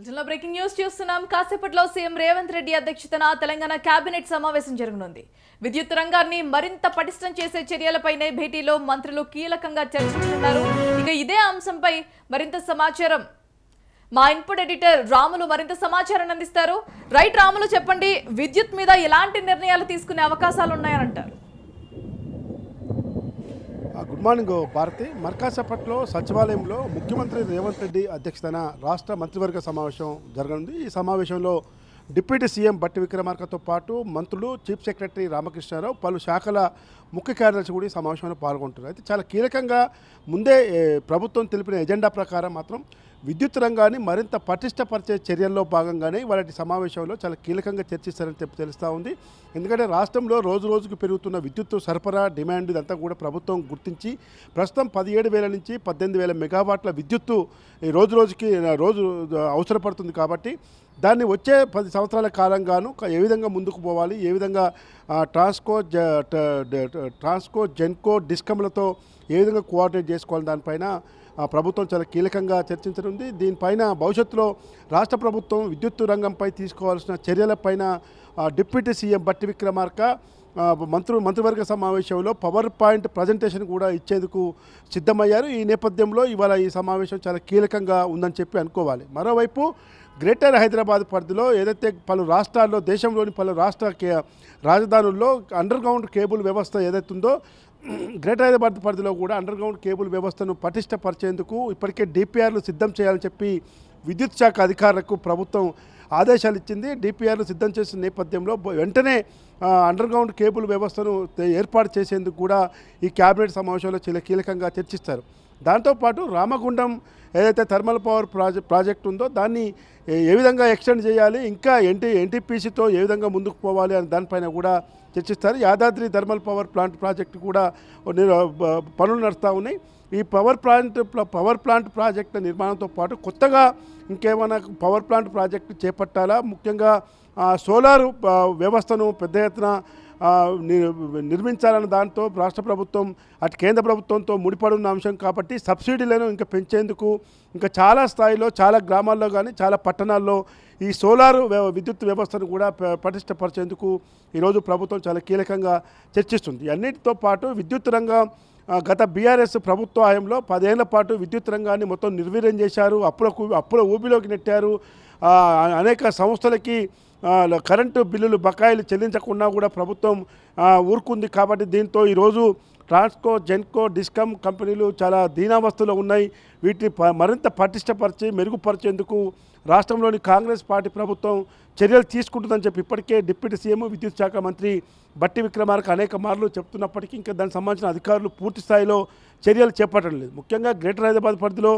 బులెటిన్లో breaking news చూస్తున్నాం. కాసేపట్లో సీఎం రేవంత్ రెడ్డి అధ్యక్షతన తెలంగాణ కేబినెట్ సమావేశం జరగనుంది. విద్యుత్ రంగాన్ని మరింత పటిష్టం చేసే చర్యలపైనే భేటీలో మంత్రులు కీలకంగా చర్చించనున్నారు. ఇక ఇదే అంశంపై మరింత సమాచారం. మా ఇన్పుట్ ఎడిటర్ రాములు మరింత సమాచారాన్ని అందిస్తారు. రైట్ రాములు చెప్పండి విద్యుత్ మీద ఎలాంటి నిర్ణయాలు తీసుకునే అవకాశాలు ఉన్నాయని అంటారు. Good morning Bharati. మర్కాసపట్లో సచివాలయంలో ముఖ్యమంత్రి రేవంత్ రెడ్డి అధ్యక్షతన రాష్ట్ర మంత్రివర్గ సమావేశం జరగనుంది. ఈ సమావేశంలో డిప్యూటీ సీఎం బట్టి విక్రమార్కతో పాటు మంత్రులు చీఫ్ సెక్రటరీ రామకృష్ణారావు పలు శాఖల ముఖ్య కార్యదర్శి కూడా ఈ సమావేశంలో పాల్గొంటున్నారు. అయితే చాలా కీలకంగా ముందే ప్రభుత్వం తెలిపిన ఎజెండా ప్రకారం మాత్రం విద్యుత్ రంగాన్ని మరింత పటిష్టపరిచే చర్యల్లో భాగంగానే వాటి సమావేశంలో చాలా కీలకంగా చర్చిస్తారని చెప్పి తెలుస్తూ ఉంది. ఎందుకంటే రాష్ట్రంలో రోజు రోజుకు పెరుగుతున్న విద్యుత్ సరఫరా డిమాండ్ ఇదంతా కూడా ప్రభుత్వం గుర్తించి ప్రస్తుతం పదిహేడు వేల నుంచి పద్దెనిమిది వేల మెగావాట్ల విద్యుత్తు రోజు రోజుకి రోజు అవసరపడుతుంది కాబట్టి దాన్ని వచ్చే పది సంవత్సరాల కాలంగాను ఏ విధంగా ముందుకు పోవాలి ఏ విధంగా ట్రాన్స్కో జ ట్రాన్స్కో జెన్కో డిస్కమ్లతో ఏ విధంగా కోఆర్డినేట్ చేసుకోవాలి దానిపైన ప్రభుత్వం చాలా కీలకంగా చర్చించనుంది. దీనిపైన భవిష్యత్తులో రాష్ట్ర ప్రభుత్వం విద్యుత్ రంగంపై తీసుకోవాల్సిన చర్యలపైన డిప్యూటీ సీఎం బట్టి విక్రమార్క మంత్రు మంత్రివర్గ సమావేశంలో పవర్ పాయింట్ ప్రజెంటేషన్ కూడా ఇచ్చేందుకు సిద్ధమయ్యారు. ఈ నేపథ్యంలో ఇవాళ ఈ సమావేశం చాలా కీలకంగా ఉందని చెప్పి అనుకోవాలి. మరోవైపు గ్రేటర్ హైదరాబాద్ పరిధిలో ఏదైతే పలు రాష్ట్రాల్లో దేశంలోని పలు రాష్ట్ర కే- రాజధానుల్లో అండర్ గ్రౌండ్ కేబుల్ వ్యవస్థ ఏదైతుందో గ్రేటర్ హైదరాబాద్ పరిధిలో కూడా అండర్ గ్రౌండ్ కేబుల్ వ్యవస్థను పటిష్టపరిచేందుకు ఇప్పటికే డిపిఆర్లు సిద్ధం చేయాలని చెప్పి విద్యుత్ శాఖ అధికారులకు ప్రభుత్వం ఆదేశాలు ఇచ్చింది. డిపిఆర్లు సిద్ధం చేసిన నేపథ్యంలో వెంటనే అండర్గ్రౌండ్ అండర్ గ్రౌండ్ కేబుల్ వ్యవస్థను ఏర్పాటు చేసేందుకు కూడా ఈ కేబినెట్ సమావేశంలో చాలా కీలకంగా చర్చిస్తారు. దాంతోపాటు రామగుండం ఏదైతే థర్మల్ పవర్ ప్రాజెక్ట్ ప్రాజెక్ట్ ఉందో దాన్ని ఏ- విధంగా ఎక్స్టెండ్ చేయాలి ఇంకా ఎన్టీ ఎన్టీపీసీతో ఏ విధంగా ముందుకు పోవాలి అని దానిపైన కూడా చర్చిస్తారు. Yadadri thermal power plant project కూడా పనులు నడుస్తూ ఉన్నాయి. ఈ power plant power plant project నిర్మాణంతో పాటు కొత్తగా ఇంకేమైనా పవర్ ప్లాంట్ ప్రాజెక్టు చేపట్టాలా? ముఖ్యంగా సోలార్ వ్యవస్థను పెద్ద ఎత్తున నిర్మించాలన్న దాంతో రాష్ట్ర ప్రభుత్వం అటు కేంద్ర ప్రభుత్వంతో ముడిపడి ఉన్న అంశం కాబట్టి సబ్సిడీలను ఇంకా పెంచేందుకు ఇంకా చాలా స్థాయిలో చాలా గ్రామాల్లో కానీ చాలా పట్టణాల్లో ఈ సోలార్ విద్యుత్ వ్యవస్థను కూడా పటిష్టపరిచేందుకు ఈరోజు ప్రభుత్వం చాలా కీలకంగా చర్చిస్తుంది. అన్నిటితో పాటు విద్యుత్ రంగం గత బీఆర్ఎస్ ప్రభుత్వ హయాంలో పదేళ్ళ పాటు విద్యుత్ రంగాన్ని మొత్తం నిర్వీర్యం చేశారు. అప్పుల అప్పుల ఊబిలోకి నెట్టారు. అనేక సంస్థలకి కరెంటు బిల్లులు బకాయిలు చెల్లించకుండా కూడా ప్రభుత్వం ఊరుకుంది కాబట్టి దీంతో ఈరోజు ట్రాన్స్కో జెన్కో డిస్కమ్ కంపెనీలు చాలా దీనావస్థలో ఉన్నాయి. వీటిని ప- మరింత పటిష్టపరిచి మెరుగుపరిచేందుకు రాష్ట్రంలోని కాంగ్రెస్ పార్టీ ప్రభుత్వం చర్యలు తీసుకుంటుందని చెప్పి ఇప్పటికే డిప్యూటీ సీఎం విద్యుత్ శాఖ మంత్రి బట్టి విక్రమార్క అనేక మార్లు చెప్తున్నప్పటికీ ఇంకా దానికి సంబంధించిన అధికారులు పూర్తి స్థాయిలో చర్యలు చేపట్టడం లేదు. ముఖ్యంగా గ్రేటర్ హైదరాబాద్ పరిధిలో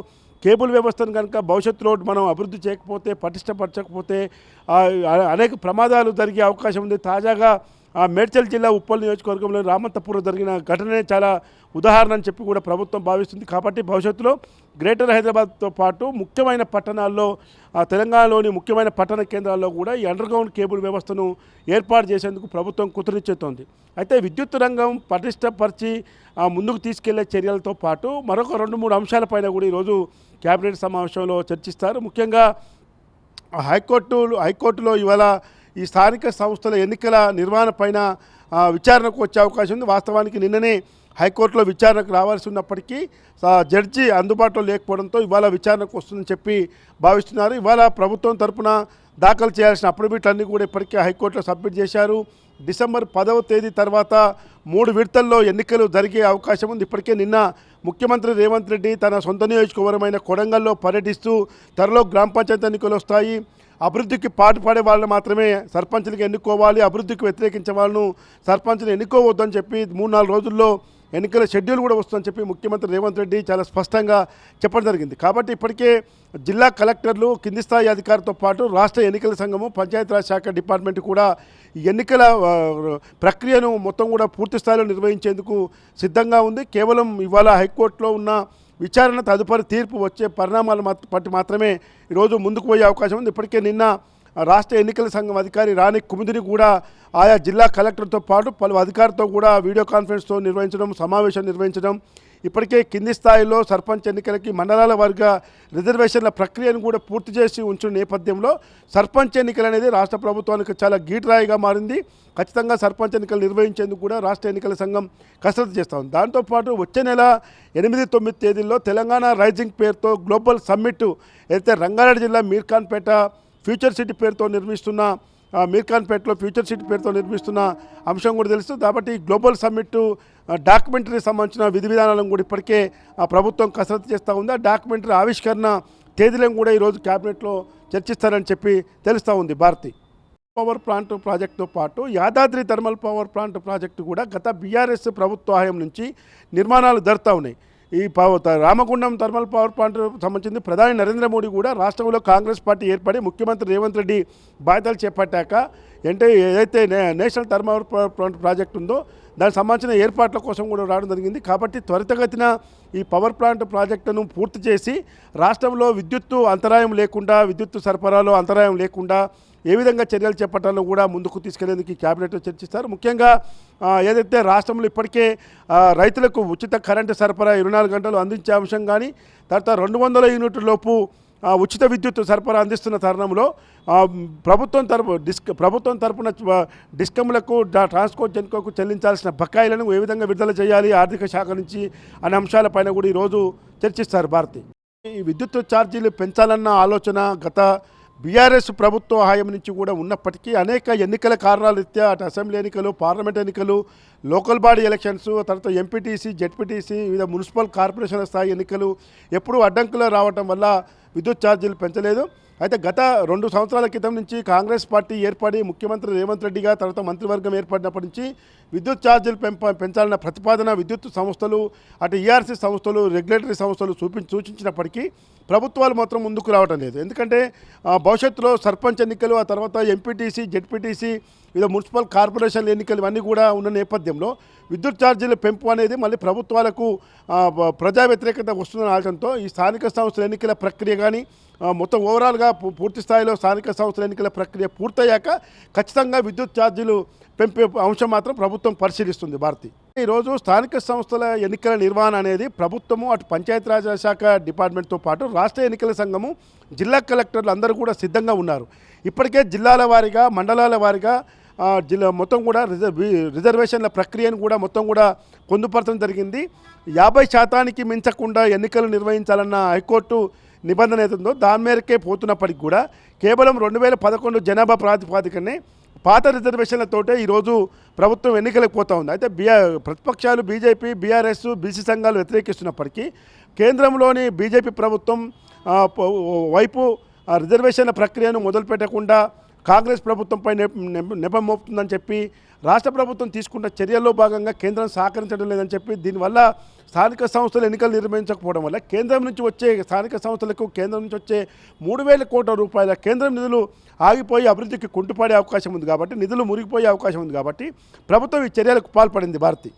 కేబుల్ వ్యవస్థను కనుక భవిష్యత్తులో మనం అభివృద్ధి చేయకపోతే పటిష్టపరచకపోతే అనేక ప్రమాదాలు జరిగే అవకాశం ఉంది. తాజాగా ఆ మేడ్చల్ జిల్లా ఉప్పల్ నియోజకవర్గంలో రామంతపురం జరిగిన ఘటనే చాలా ఉదాహరణ అని చెప్పి కూడా ప్రభుత్వం భావిస్తుంది. కాబట్టి భవిష్యత్తులో గ్రేటర్ హైదరాబాద్తో పాటు ముఖ్యమైన పట్టణాల్లో తెలంగాణలోని ముఖ్యమైన పట్టణ కేంద్రాల్లో కూడా ఈ అండర్గ్రౌండ్ కేబుల్ వ్యవస్థను ఏర్పాటు చేసేందుకు ప్రభుత్వం కుదిరిచ్చేతోంది అయితే విద్యుత్ రంగం పటిష్టపరిచి ఆ, ముందుకు తీసుకెళ్ళే చర్యలతో పాటు మరొక రెండు మూడు అంశాలపైన కూడా ఈరోజు క్యాబినెట్ సమావేశంలో చర్చిస్తారు. ముఖ్యంగా హైకోర్టు హైకోర్టులో ఇవాళ ఈ స్థానిక సంస్థల ఎన్నికల నిర్వహణ పైన విచారణకు వచ్చే అవకాశం ఉంది. వాస్తవానికి నిన్ననే హైకోర్టులో విచారణకు రావాల్సి ఉన్నప్పటికీ జడ్జి అందుబాటులో లేకపోవడంతో ఇవాళ విచారణకు వస్తుందని చెప్పి భావిస్తున్నారు. ఇవాళ ప్రభుత్వం తరపున దాఖలు చేయాల్సిన అఫిడవిట్లన్నీ కూడా ఇప్పటికే హైకోర్టులో సబ్మిట్ చేశారు. డిసెంబర్ పదవ తేదీ తర్వాత మూడు విడతల్లో ఎన్నికలు జరిగే అవకాశం ఉంది. ఇప్పటికే నిన్న ముఖ్యమంత్రి రేవంత్ రెడ్డి తన సొంత నియోజకవర్గమైన కొడంగల్లో పర్యటిస్తూ త్వరలో గ్రామ పంచాయతీ ఎన్నికలు వస్తాయి. అభివృద్ధికి పాటుపడే వాళ్ళని మాత్రమే సర్పంచ్లకు ఎన్నుకోవాలి. అభివృద్ధికి వ్యతిరేకించే వాళ్ళను సర్పంచ్ని ఎన్నుకోవద్దని చెప్పి మూడు నాలుగు రోజుల్లో ఎన్నికల షెడ్యూల్ కూడా వస్తుందని చెప్పి ముఖ్యమంత్రి రేవంత్ రెడ్డి చాలా స్పష్టంగా చెప్పడం జరిగింది. కాబట్టి ఇప్పటికే జిల్లా కలెక్టర్లు కింది స్థాయి అధికారితో పాటు రాష్ట్ర ఎన్నికల సంఘము పంచాయతీరాజ్ శాఖ డిపార్ట్మెంట్ కూడా ఎన్నికల ప్రక్రియను మొత్తం కూడా పూర్తి స్థాయిలో నిర్వహించేందుకు సిద్ధంగా ఉంది. కేవలం ఇవాళ హైకోర్టులో ఉన్న విచారణ తదుపరి తీర్పు వచ్చే పరిణామాలు మాత్- మాత్రమే ఈరోజు ముందుకు పోయే అవకాశం ఉంది. ఇప్పటికే నిన్న రాష్ట్ర ఎన్నికల సంఘం అధికారి రాణి కుముదిని కూడా ఆయా జిల్లా కలెక్టర్తో పాటు పలు అధికారులతో కూడా వీడియో కాన్ఫరెన్స్తో నిర్వహించడం సమావేశం నిర్వహించడం ఇప్పటికే కింది స్థాయిలో సర్పంచ్ ఎన్నికలకి మండలాల వారిగా రిజర్వేషన్ల ప్రక్రియను కూడా పూర్తి చేసి ఉంచిన నేపథ్యంలో సర్పంచ్ ఎన్నికలు అనేది రాష్ట్ర ప్రభుత్వానికి చాలా గీటరాయిగా మారింది. ఖచ్చితంగా సర్పంచ్ ఎన్నికలు నిర్వహించేందుకు కూడా రాష్ట్ర ఎన్నికల సంఘం కసరత్తు చేస్తూ ఉంది. దాంతోపాటు వచ్చే నెల ఎనిమిది తొమ్మిది తేదీల్లో తెలంగాణ రైజింగ్ పేరుతో గ్లోబల్ సమ్మిట్ అయితే రంగారెడ్డి జిల్లా మీర్ఖాన్పేట ఫ్యూచర్ సిటీ పేరుతో నిర్మిస్తున్న మీర్ఖాన్పేటలో ఫ్యూచర్ సిటీ పేరుతో నిర్మిస్తున్న అంశం కూడా తెలుస్తుంది. కాబట్టి గ్లోబల్ సమ్మిట్ డాక్యుమెంటరీ సంబంధించిన విధి విధానాలను కూడా ఇప్పటికే ఆ ప్రభుత్వం కసరత్తు చేస్తూ ఉంది. ఆ డాక్యుమెంటరీ ఆవిష్కరణ తేదీలను కూడా ఈరోజు క్యాబినెట్లో చర్చిస్తారని చెప్పి తెలుస్తూ ఉంది భారతి. పవర్ ప్లాంట్ ప్రాజెక్టుతో పాటు Yadadri thermal power plant project కూడా గత బీఆర్ఎస్ ప్రభుత్వ హయాం నుంచి నిర్మాణాలు జరుగుతూ ఉన్నాయి. ఈ రామగుండం థర్మల్ పవర్ ప్లాంట్ సంబంధించింది ప్రధాని నరేంద్ర మోడీ కూడా రాష్ట్రంలో కాంగ్రెస్ పార్టీ ఏర్పడి ముఖ్యమంత్రి రేవంత్ రెడ్డి బాధ్యతలు చేపట్టాక అంటే ఏదైతే నే- national thermal power plant project ఉందో దానికి సంబంధించిన ఏర్పాట్ల కోసం కూడా రావడం జరిగింది. కాబట్టి త్వరితగతిన ఈ పవర్ ప్లాంట్ ప్రాజెక్టును పూర్తి చేసి రాష్ట్రంలో విద్యుత్తు అంతరాయం లేకుండా విద్యుత్తు సరఫరాలో అంతరాయం లేకుండా ఏ విధంగా చర్యలు చేపట్టాలో కూడా ముందుకు తీసుకెళ్ళేందుకు ఈ క్యాబినెట్లో చర్చిస్తారు. ముఖ్యంగా ఏదైతే రాష్ట్రంలో ఇప్పటికే రైతులకు ఉచిత కరెంటు సరఫరా ఇరవై నాలుగు గంటలు అందించే అంశం కానీ తర్వాత రెండు వందల యూనిట్ల లోపు ఉచిత విద్యుత్ సరఫరా అందిస్తున్న తరుణంలో ప్రభుత్వం తరపు డిస్క్ ప్రభుత్వం తరపున డిస్కమ్లకు ట్రాన్స్పోర్ట్ ట్రాన్స్కో జెన్కోకు చెల్లించాల్సిన బకాయిలను ఏ విధంగా విడుదల చేయాలి ఆర్థిక శాఖ నుంచి అనే అంశాలపైన కూడా ఈరోజు చర్చిస్తారు భారతి. ఈ విద్యుత్ ఛార్జీలు పెంచాలన్న ఆలోచన గత బీఆర్ఎస్ ప్రభుత్వ హాయం నుంచి కూడా ఉన్నప్పటికీ అనేక ఎన్నికల కారణాల రీత్యా అటు అసెంబ్లీ ఎన్నికలు పార్లమెంట్ ఎన్నికలు లోకల్ బాడీ ఎలక్షన్స్ తర్వాత ఎంపీటీసీ జెడ్పీటీసీ వివిధ మున్సిపల్ కార్పొరేషన్ల స్థాయి ఎన్నికలు ఎప్పుడూ అడ్డంకులు రావటం వల్ల విద్యుత్ ఛార్జీలు పెంచలేదు. అయితే గత రెండు సంవత్సరాల క్రితం నుంచి కాంగ్రెస్ పార్టీ ఏర్పడి ముఖ్యమంత్రి రేవంత్ రెడ్డిగా తర్వాత మంత్రివర్గం ఏర్పడినప్పటి నుంచి విద్యుత్ ఛార్జీలు పెంప పెంచాలన్న ప్రతిపాదన విద్యుత్ సంస్థలు అటు ఈఆర్సీ సంస్థలు రెగ్యులేటరీ సంస్థలు చూపి సూచించినప్పటికీ ప్రభుత్వాలు మాత్రం ముందుకు రావడం లేదు. ఎందుకంటే భవిష్యత్తులో సర్పంచ్ ఎన్నికలు ఆ తర్వాత ఎంపీటీసీ జెడ్పీటీసీ ఇలా మున్సిపల్ కార్పొరేషన్ ఎన్నికలు ఇవన్నీ కూడా ఉన్న నేపథ్యంలో విద్యుత్ ఛార్జీల పెంపు అనేది మళ్ళీ ప్రభుత్వాలకు ప్రజా వ్యతిరేకత వస్తుందన్న ఆలోచనతో ఈ స్థానిక సంస్థల ఎన్నికల ప్రక్రియ కానీ మొత్తం ఓవరాల్గా పూ- పూర్తి స్థాయిలో స్థానిక సంస్థల ఎన్నికల ప్రక్రియ పూర్తయ్యాక ఖచ్చితంగా విద్యుత్ ఛార్జీలు పెంపే అంశం మాత్రం ప్రభుత్వం పరిశీలిస్తుంది భారతి. ఈరోజు స్థానిక సంస్థల ఎన్నికల నిర్వహణ అనేది ప్రభుత్వము అటు పంచాయతీరాజ్ శాఖ డిపార్ట్మెంట్తో పాటు రాష్ట్ర ఎన్నికల సంఘము జిల్లా కలెక్టర్లు అందరూ కూడా సిద్ధంగా ఉన్నారు. ఇప్పటికే జిల్లాల వారీగా మండలాల వారీగా జిల్లా మొత్తం కూడా రిజర్వ్ రిజర్వేషన్ల ప్రక్రియను కూడా మొత్తం కూడా పొందుపరచడం జరిగింది. యాభై శాతానికి మించకుండా ఎన్నికలు నిర్వహించాలన్న హైకోర్టు నిబంధన ఏతుందో దాని మేరకే పోతున్నప్పటికి కూడా కేవలం రెండు వేల పదకొండు జనాభా ప్రాతిపాదికనే పాత రిజర్వేషన్లతోటే ఈరోజు ప్రభుత్వం ఎన్నికలకు పోతా ఉంది. అయితే బీఆర్ ప్రతిపక్షాలు బీజేపీ బీఆర్ఎస్ బీసీ సంఘాలు వ్యతిరేకిస్తున్నప్పటికీ కేంద్రంలోని బీజేపీ ప్రభుత్వం వైపు ఆ రిజర్వేషన్ల ప్రక్రియను మొదలుపెట్టకుండా కాంగ్రెస్ ప్రభుత్వంపై నెపం మోపుతుందని చెప్పి రాష్ట్ర ప్రభుత్వం తీసుకున్న చర్యల్లో భాగంగా కేంద్రం సహకరించడం లేదని చెప్పి దీనివల్ల స్థానిక సంస్థలు ఎన్నికలు నిర్వహించకపోవడం వల్ల కేంద్రం నుంచి వచ్చే స్థానిక సంస్థలకు కేంద్రం నుంచి వచ్చే మూడు వేల కోట్ల రూపాయల కేంద్రం నిధులు ఆగిపోయి అభివృద్ధికి కుంటుపడే అవకాశం ఉంది కాబట్టి నిధులు మురిగిపోయే అవకాశం ఉంది కాబట్టి ప్రభుత్వం ఈ చర్యలకు పాల్పడింది భారతి.